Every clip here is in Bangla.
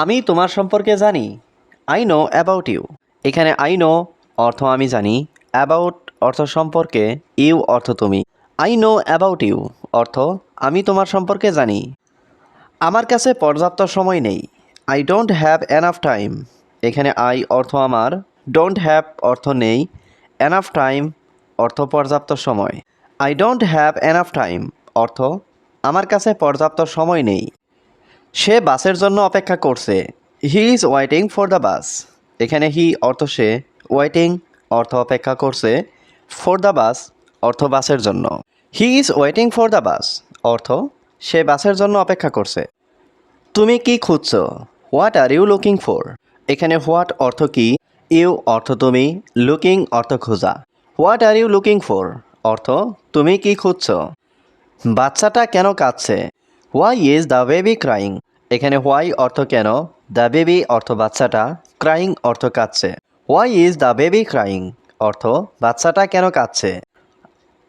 আমি তোমার সম্পর্কে জানি। আই নো অ্যাবাউট ইউ এখানে আই নো অর্থ আমি জানি। অ্যাবাউট অর্থ সম্পর্কে ইউ অর্থ তুমি। আই নো অ্যাবাউট ইউ অর্থ আমি তোমার সম্পর্কে জানি। আমার কাছে পর্যাপ্ত সময় নেই। I don't have enough time এখানে আই অর্থ আমার। ডোন্ট হ্যাভ অর্থ নেই। এনাফ টাইম অর্থ পর্যাপ্ত সময়। I don't have enough time অর্থ আমার কাছে পর্যাপ্ত সময় নেই। সে বাসের জন্য অপেক্ষা করছে। He is waiting for the bus এখানে হি অর্থ সে ওয়েটিং অর্থ অপেক্ষা করছে ফর দ্য বাস অর্থ বাসের জন্য। He is waiting for the bus অর্থ সে বাসের জন্য অপেক্ষা করছে। তুমি কি খুঁজছ? What are you looking for এখানে হোয়াট অর্থ কি? ইউ অর্থ তুমি লুকিং অর্থ খোঁজা। What are you looking for অর্থ তুমি কি খুঁজছ? বাচ্চাটা কেন কাঁদছে? Why is the baby crying এখানে হোয়াই অর্থ কেন? দ্য বেবি অর্থ বাচ্চাটা ক্রাইং অর্থ কাঁদছে। Why is the baby crying অর্থ বাচ্চাটা কেন কাঁদছে?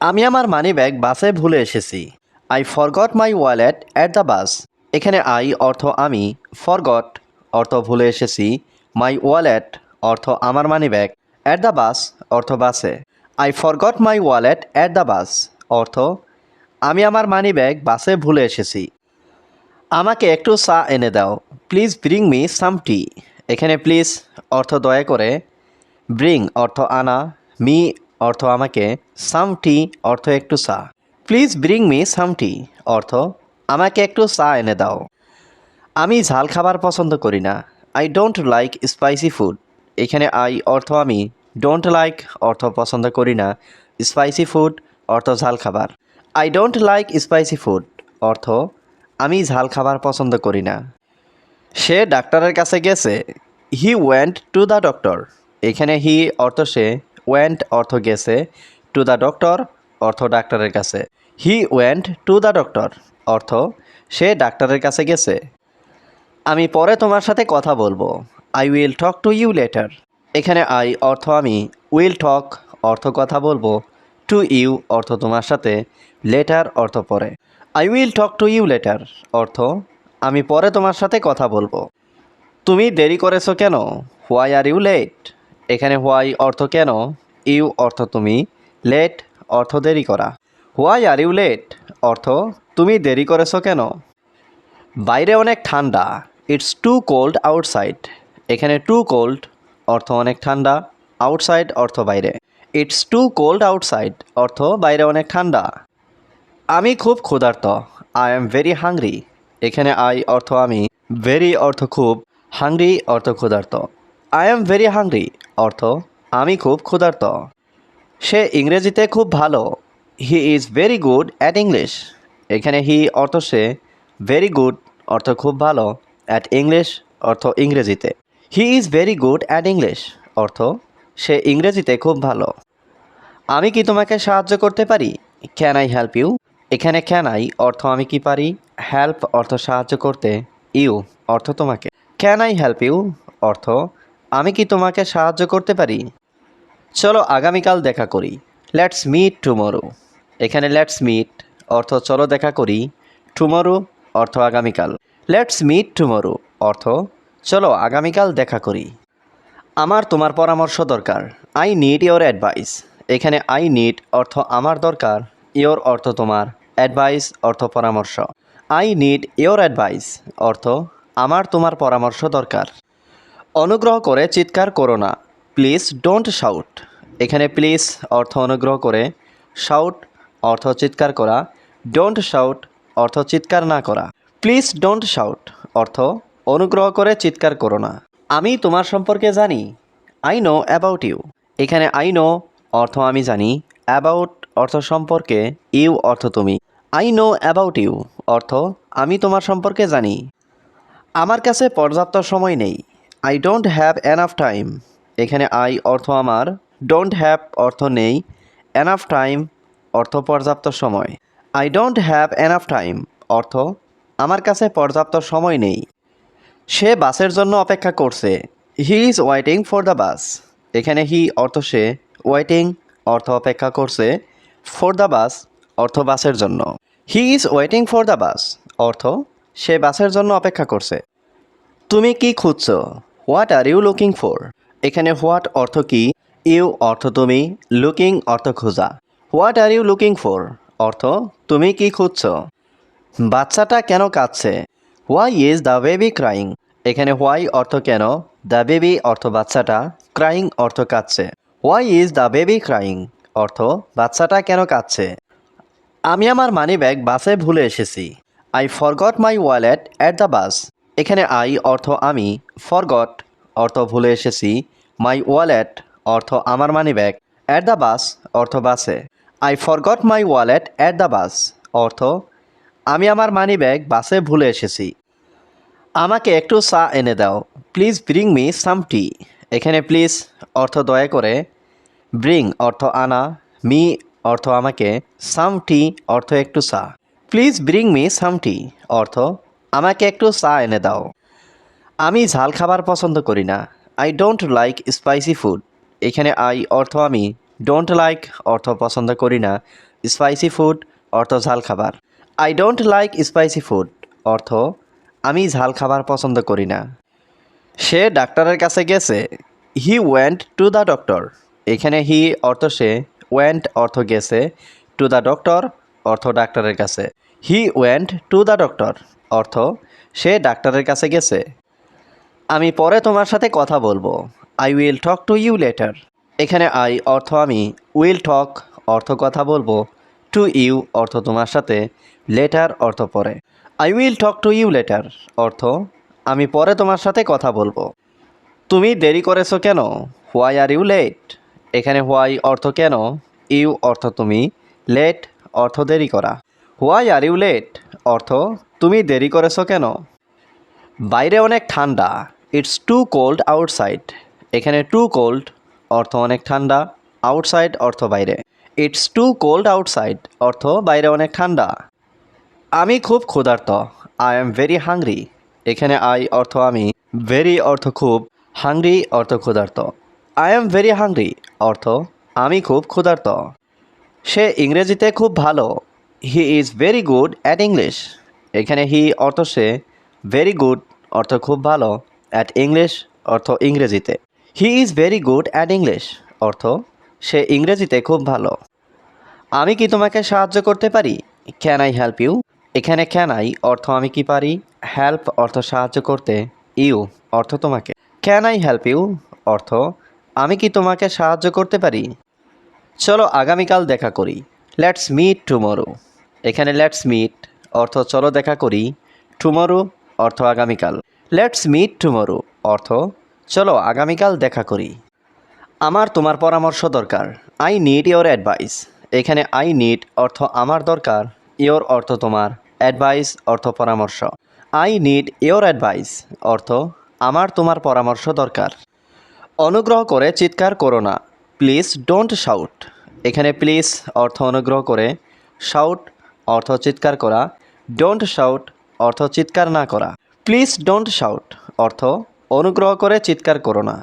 আমি আমার মানি ব্যাগ বাসে ভুলে এসেছি। I forgot my wallet at the bus এখানে আই অর্থ আমি ফরগট অর্থ ভুলে এসেছি। মাই ওয়ালেট অর্থ আমার money bag at the bus অর্থ বাসে। I forgot my wallet at the bus অর্থ আমি আমার মানি ব্যাগ বাসে ভুলে এসেছি। আমাকে একটু চা এনে দাও। Please bring me some tea এখানে প্লিজ অর্থ দয়া করে। ব্রিং অর্থ আনা। মি অর্থ আমাকে। সাম টি অর্থ একটু চা। Please bring me some tea অর্থ, আমাকে একটু চা এনে দাও। আমি ঝাল খাবার পছন্দ করি না। I don't like spicy food এখানে আই অর্থ আমি। ডোন্ট লাইক অর্থ পছন্দ করি না। স্পাইসি ফুড অর্থ ঝাল খাবার। I don't like spicy food অর্থ, আমি ঝাল খাবার পছন্দ করি না। সে ডাক্তারের কাছে গেছে he went to the doctor এখানে হি অর্থ সে ওয়েন্ট অর্থ গেছে টু দ্য ডক্টর অর্থ ডাক্তারের কাছে। He went to the doctor অর্থ, সে ডাক্তারের কাছে গেছে। আমি পরে তোমার সাথে কথা বলব। I will talk to you later এখানে আই অর্থ আমি উইল টক অর্থ কথা বলব। টু ইউ অর্থ তোমার সাথে। লেটার অর্থ পরে। I will talk to you later অর্থ, আমি পরে তোমার সাথে কথা বলব। তুমি দেরি করেছ কেন? হোয়াই আর ইউ লেট এখানে হোয়াই অর্থ কেন? ইউ অর্থ তুমি। লেট অর্থ দেরি করা। হোয়াই আর ইউ লেট অর্থ, তুমি দেরি করেছ কেন? বাইরে অনেক ঠান্ডা। ইটস টু কোল্ড আউটসাইড এখানে টু কোল্ড অর্থ অনেক ঠান্ডা। আউটসাইড অর্থ বাইরে। ইটস টু কোল্ড আউটসাইড অর্থ বাইরে অনেক ঠান্ডা। আমি খুব ক্ষুধার্ত। আই এম ভেরি হাংরি এখানে আই অর্থ আমি। ভেরি অর্থ খুব। হাংরি অর্থ ক্ষুধার্ত। আই এম ভেরি হাংরি অর্থ আমি খুব ক্ষুধার্ত। সে ইংরেজিতে খুব ভালো। He is very good at English এখানে হি অর্থ সে। ভেরি গুড অর্থ খুব ভালো। অ্যাট ইংলিশ অর্থ ইংরেজিতে। He is very good at English অর্থ সে ইংরেজিতে খুব ভালো। আমি কি তোমাকে সাহায্য করতে পারি? ক্যান আই হেল্প ইউ এখানে ক্যান আই অর্থ আমি কি পারি? হেল্প অর্থ সাহায্য করতে। ইউ, অর্থ তোমাকে। ক্যান আই হেল্প ইউ অর্থ, আমি কি তোমাকে সাহায্য করতে পারি? চলো আগামীকাল দেখা করি। লেটস মিট টুমোরো এখানে লেটস মিট অর্থ চলো দেখা করি। টুমোরো অর্থ আগামীকাল। লেটস মিট টুমোরো অর্থ, চলো আগামীকাল দেখা করি। আমার তোমার পরামর্শ দরকার। আই নিড ইয়োর অ্যাডভাইস এখানে আই নিড অর্থ আমার দরকার। ইয়োর অর্থ তোমার। অ্যাডভাইস অর্থ পরামর্শ। আই নিড ইয়োর অ্যাডভাইস অর্থ, আমার তোমার পরামর্শ দরকার। অনুগ্রহ করে চিৎকার করো না। প্লিজ ডোন্ট শাউট এখানে প্লিজ অর্থ অনুগ্রহ করে। শাউট অর্থ চিৎকার করা। ডোন্ট শাউট অর্থ চিৎকার না করা। প্লিজ ডোন্ট শাউট অর্থ, অনুগ্রহ করে চিৎকার করো না। আমি তোমার সম্পর্কে জানি। আই নো অ্যাবাউট ইউ এখানে আই নো অর্থ আমি জানি। অ্যাবাউট অর্থ সম্পর্কে। ইউ অর্থ তুমি। আই নো অ্যাবাউট ইউ অর্থ, আমি তোমার সম্পর্কে জানি। আমার কাছে পর্যাপ্ত সময় নেই। I don't have enough time এখানে আই অর্থ আমার। ডোন্ট হ্যাভ অর্থ নেই। এনাফ টাইম অর্থ পর্যাপ্ত সময়। I don't have enough time অর্থ, আমার কাছে পর্যাপ্ত সময় নেই। সে বাসের জন্য অপেক্ষা করছে। He is waiting for the bus এখানে হি অর্থ সে। ওয়েটিং অর্থ অপেক্ষা করছে। ফর দ্য বাস অর্থ বাসের জন্য। He is waiting for the bus অর্থ, সে বাসের জন্য অপেক্ষা করছে। তুমি কি খুঁজছো? What are you looking for এখানে হোয়াট অর্থ কি? ইউ অর্থ তুমি। লুকিং অর্থ খোঁজা। What are you looking for অর্থ, তুমি কি খুঁজছো? বাচ্চাটা কেন কাঁদছে? Why is the baby crying এখানে হোয়াই অর্থ কেন? দ্য বেবি অর্থ বাচ্চাটা। ক্রাইং অর্থ কাঁদছে। Why is the baby crying অর্থ, বাচ্চাটা কেন কাঁদছে? আমি আমার মানি ব্যাগ বাসে ভুলে এসেছি। I forgot my wallet at the bus এখানে আই অর্থ আমি ফরগট অর্থ ভুলে এসেছি। মাই ওয়ালেট অর্থ আমার money bag at the bus অর্থ বাসে। I forgot my wallet at the bus অর্থ আমি আমার মানি ব্যাগ বাসে ভুলে এসেছি। আমাকে একটু চা এনে দাও। Please bring me some tea এখানে প্লিজ অর্থ দয়া করে। ব্রিং অর্থ আনা। মি অর্থ আমাকে, সাম টি অর্থ একটু চা। Please bring me some tea, অর্থ আমাকে একটু চা এনে দাও। আমি ঝাল খাবার পছন্দ করি না। I don't like spicy food এখানে আই অর্থ আমি ডোন্ট লাইক অর্থ পছন্দ করি না। স্পাইসি ফুড অর্থ ঝাল খাবার। I don't like spicy food অর্থ আমি ঝাল খাবার পছন্দ করি না। সে ডাক্তারের কাছে গেছে। He went to the doctor এখানে হি অর্থ সে ওয়েন্ট অর্থ গেছে টু দ্য ডক্টর অর্থ ডাক্তারের কাছে। He went to the doctor অর্থ সে ডাক্তারের কাছে গেছে। আমি পরে তোমার সাথে কথা বলব। I will talk to you later এখানে আই অর্থ আমি উইল টক অর্থ কথা বলব। টু ইউ অর্থ তোমার সাথে লেটার অর্থ পরে। I will talk to you later অর্থ আমি পরে তোমার সাথে কথা বলব। তুমি দেরি করেছ কেন? হোয়াই আর ইউ লেট এখানে হোয়াই অর্থ কেন ইউ অর্থ তুমি লেট অর্থ দেরি করা। হোয়াই আর ইউ লেট অর্থ, তুমি দেরি করেছ কেন? বাইরে অনেক ঠান্ডা ইটস টু কোল্ড আউটসাইড এখানে টু কোল্ড অর্থ অনেক ঠান্ডা আউটসাইড অর্থ বাইরে। ইটস টু কোল্ড আউটসাইড অর্থ বাইরে অনেক ঠান্ডা। আমি খুব ক্ষুধার্ত আই এম ভেরি হাংরি এখানে আই অর্থ আমি ভেরি অর্থ খুব হাংরি অর্থ ক্ষুধার্ত। আই এম ভেরি হাংরি অর্থ, আমি খুব ক্ষুধার্ত। সে ইংরেজিতে খুব ভালো। He is very good at English এখানে হি অর্থ সে ভেরি গুড অর্থ খুব ভালো। অ্যাট ইংলিশ অর্থ ইংরেজিতে। He is very good at English অর্থ, সে ইংরেজিতে খুব ভালো। আমি কি তোমাকে সাহায্য করতে পারি? ক্যান আই হেল্প ইউ এখানে ক্যান আই অর্থ আমি কি পারি? হেল্প অর্থ সাহায্য করতে। ইউ অর্থ তোমাকে। ক্যান আই হেল্প ইউ অর্থ আমি কি তোমাকে সাহায্য করতে পারি? চলো আগামীকাল দেখা করি। লেটস মিট টুমরো এখানে লেটস মিট অর্থ চলো দেখা করি। টুমরো অর্থ আগামীকাল। লেটস মিট টুমরো অর্থ চলো আগামীকাল দেখা করি। আমার তোমার পরামর্শ দরকার। আই নিড ইওর অ্যাডভাইস এখানে আই নিড অর্থ আমার দরকার। ইওর অর্থ তোমার। অ্যাডভাইস অর্থ পরামর্শ। আই নিড ইওর অ্যাডভাইস অর্থ আমার তোমার পরামর্শ দরকার। অনুগ্রহ করে চিৎকার করো না। প্লিজ ডোন্ট শাউট এখানে প্লিজ অর্থ অনুগ্রহ করে। শাউট অর্থ চিৎকার করা। ডোন্ট শাউট অর্থ চিৎকার না করা। প্লিজ ডোন্ট শাউট অর্থ অনুগ্রহ করে চিৎকার করো না।